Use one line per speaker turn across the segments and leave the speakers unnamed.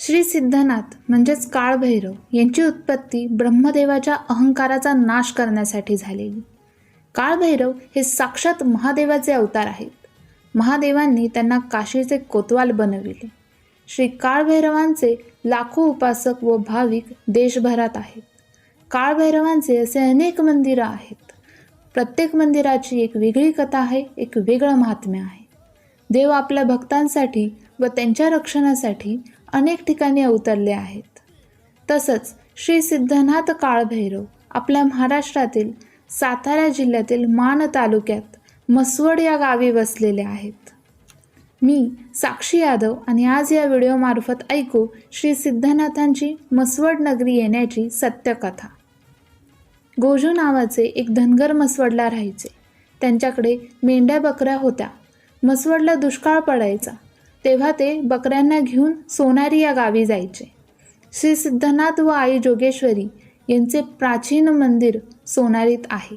श्री सिद्धनाथ म्हणजेच काळभैरव यांची उत्पत्ती ब्रह्मदेवाच्या अहंकाराचा नाश करण्यासाठी झालेली. काळभैरव हे साक्षात महादेवाचे अवतार आहेत. महादेवांनी त्यांना काशीचे कोतवाल बनविले. श्री काळभैरवांचे लाखो उपासक व भाविक देशभरात आहेत. काळभैरवांचे असे अनेक मंदिरं आहेत. प्रत्येक मंदिराची एक वेगळी कथा आहे एक वेगळं महात्म्य आहे. देव आपल्या भक्तांसाठी व त्यांच्या रक्षणासाठी अनेक ठिकाणी अवतरले आहेत. तसंच श्री सिद्धनाथ काळभैरव आपल्या महाराष्ट्रातील सातारा जिल्ह्यातील मान तालुक्यात मसवड या गावी वसलेले आहेत. मी साक्षी यादव आणि आज या व्हिडिओमार्फत ऐकू श्री सिद्धनाथांची मसवड नगरी येण्याची सत्यकथा. गोजू नावाचे एक धनगर मसवडला राहायचे. त्यांच्याकडे मेंढ्या बकऱ्या होत्या. मसवडला दुष्काळ पडायचा. तेव्हा ते बकऱ्यांना घेऊन सोनारी या गावी जायचे. श्री सिद्धनाथ व आई जोगेश्वरी यांचे प्राचीन मंदिर सोनारीत आहे.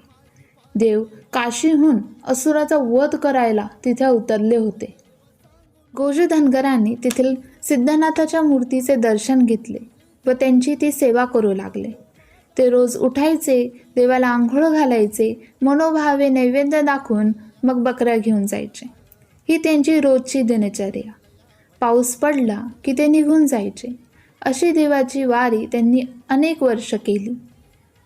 देव काशीहून असुराचा वध करायला तिथे उतरले होते. गोजू धनगरांनी तेथील सिद्धनाथाच्या मूर्तीचे दर्शन घेतले व त्यांची ती सेवा करू लागले. ते रोज उठायचे देवाला आंघोळ घालायचे मनोभावे नैवेद्य दाखवून मग बकऱ्या घेऊन जायचे. ही त्यांची रोजची दिनचर्या. पाऊस पडला की ते निघून जायचे. अशी देवाची वारी त्यांनी अनेक वर्ष केली.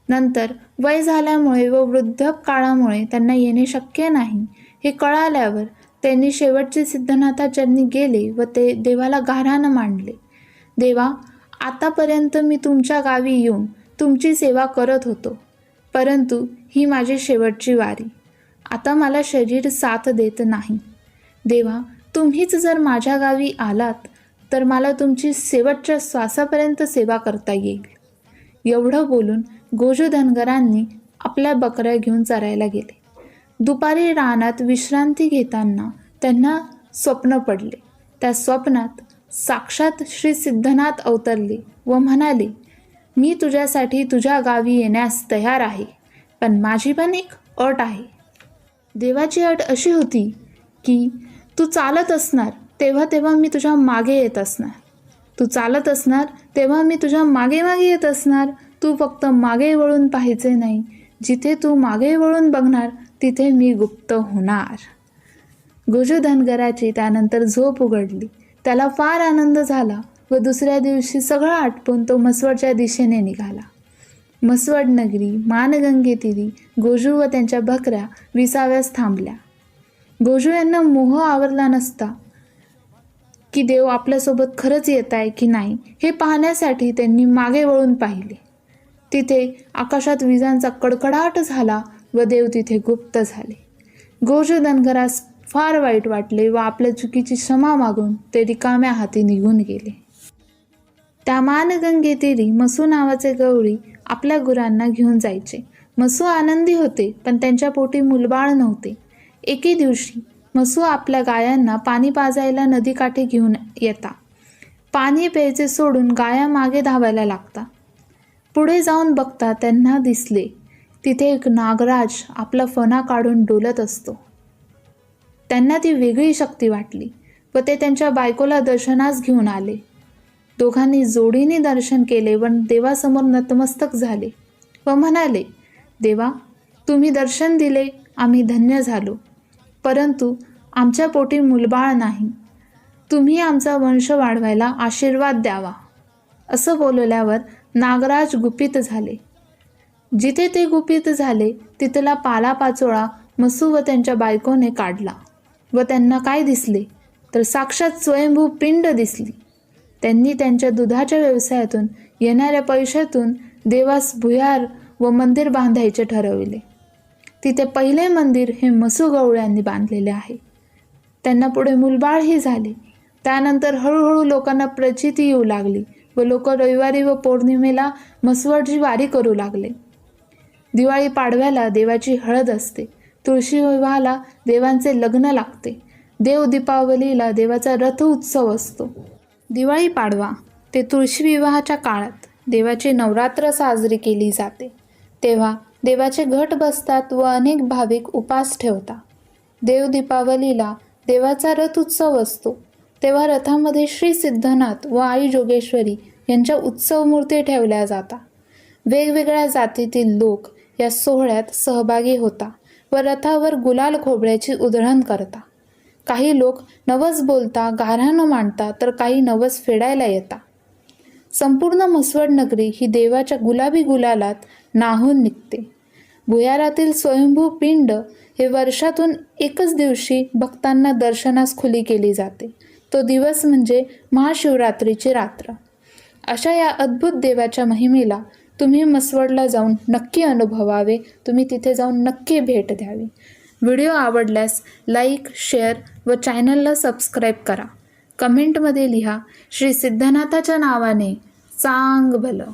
नंतर वय झाल्यामुळे व वृद्ध काळामुळे त्यांना येणे शक्य नाही हे कळाल्यावर त्यांनी शेवटचे सिद्धनाथाचरणी गेले व ते देवाला गाऱ्हाणं मांडले. देवा आतापर्यंत मी तुमच्या गावी येऊन तुमची सेवा करत होतो परंतु ही माझी शेवटची वारी. आता मला शरीर साथ देत नाही. देवा तुम्हीच जर माझ्या गावी आलात तर मला तुमची शेवटच्या श्वासापर्यंत सेवा करता येईल. एवढं बोलून गोजू धनगरांनी आपल्या बकऱ्या घेऊन चरायला गेले. दुपारी रानात विश्रांती घेताना त्यांना स्वप्न पडले. त्या स्वप्नात साक्षात श्री सिद्धनाथ अवतरले व म्हणाले मी तुझ्यासाठी तुझ्या गावी येण्यास तयार आहे पण माझी पण एक अट आहे. देवाची अट अशी होती की तू चालत असणार तेव्हा तेव्हा मी तुझ्या मागे येत असणार. तू चालत असणार तेव्हा मी तुझ्या मागे मागे येत असणार. तू फक्त मागे वळून पाहायचे नाही. जिथे तू मागे वळून बघणार तिथे मी गुप्त होणार. गोजू धनगराची त्यानंतर झोप उघडली. त्याला फार आनंद झाला व दुसऱ्या दिवशी सगळं आटपून तो मसवडच्या दिशेने निघाला. मसवड नगरी मानगंगेतिरी गोजू व त्यांच्या बकऱ्या विसाव्यास थांबल्या. गोजू यांना मोह आवरला नसता की देव आपल्यासोबत खरंच येत आहे की नाही हे पाहण्यासाठी त्यांनी मागे वळून पाहिले. तिथे आकाशात विजांचा कडकडाट झाला व देव तिथे गुप्त झाले. गोजू धनगरास फार वाईट वाटले व आपल्या चुकीची क्षमा मागून ते रिकाम्या हाती निघून गेले. त्या मानगंगेतेरी मसू नावाचे गवळी आपल्या गुरांना घेऊन जायचे. मसू आनंदी होते पण त्यांच्या पोटी मुलबाळ नव्हते. एके दिवशी मसू आपल्या गायांना पाणी पाजायला नदीकाठी घेऊन येता. पाणी प्यायचे सोडून गाया मागे धावायला लागता. पुढे जाऊन बघता त्यांना दिसले तिथे एक नागराज आपला फणा काढून डोलत असतो. त्यांना ती वेगळी शक्ती वाटली व ते त्यांच्या बायकोला दर्शनास घेऊन आले. दोघांनी जोडीने दर्शन केले व देवासमोर नतमस्तक झाले व म्हणाले देवा तुम्ही दर्शन दिले आम्ही धन्य झालो. परंतु आमच्या पोटी मुलबाळ नाही. तुम्ही आमचा वंश वाढवायला आशीर्वाद द्यावा असं बोलल्यावर नागराज गुपित झाले. जिथे ते गुपित झाले तिथला पालापाचोळा मसू व त्यांच्या बायकोने काढला व त्यांना काय दिसले तर साक्षात स्वयंभू पिंड दिसली. त्यांनी त्यांच्या दुधाच्या व्यवसायातून येणाऱ्या पैशातून देवास भुयार व मंदिर बांधायचे ठरविले. तिथे पहिले मंदिर हे मसुगवळ्यांनी बांधलेले आहे. त्यांना पुढे मुलबाळही झाले. त्यानंतर हळूहळू लोकांना प्रचिती येऊ लागली व लोक रविवारी व पौर्णिमेला मसवडची वारी करू लागले. दिवाळी पाडव्याला देवाची हळद असते. तुळशी विवाहाला देवांचे लग्न लागते. देव दीपावलीला देवाचा रथ उत्सव असतो. दिवाळी पाडवा ते तुळशी विवाहाच्या काळात देवाची नवरात्र साजरी केली जाते. तेव्हा देवाचे घट बसतात व अनेक भाविक उपास ठेवतात. देव दीपावलीला देवाचा रथ उत्सव असतो. तेव्हा रथामध्ये श्री सिद्धनाथ व आई जोगेश्वरी यांच्या उत्सव मूर्ती ठेवल्या जातात. वेगवेगळ्या जातीतील लोक या सोहळ्यात सहभागी होता व रथावर गुलाल खोबऱ्याची उधळण करता काही लोक नवस बोलता गाऱ्हाणं मांडता तर काही नवस फेडायला येता संपूर्ण म्हसवड नगरी ही देवाच्या गुलाबी गुलालात नाहून निघते. भुयारातील स्वयंभू पिंड हे वर्षातून एकच दिवशी भक्तांना दर्शनास खुली केली जाते. तो दिवस म्हणजे महाशिवरात्रीची रात्र. अशा या अद्भुत देवाच्या महिमेला तुम्ही मसवडला जाऊन नक्की अनुभवावे तुम्ही तिथे जाऊन नक्की भेट द्यावी. व्हिडिओ आवडल्यास लाईक शेअर व चॅनलला सबस्क्राईब करा. कमेंटमध्ये लिहा श्री सिद्धनाथाच्या नावाने चांग भलं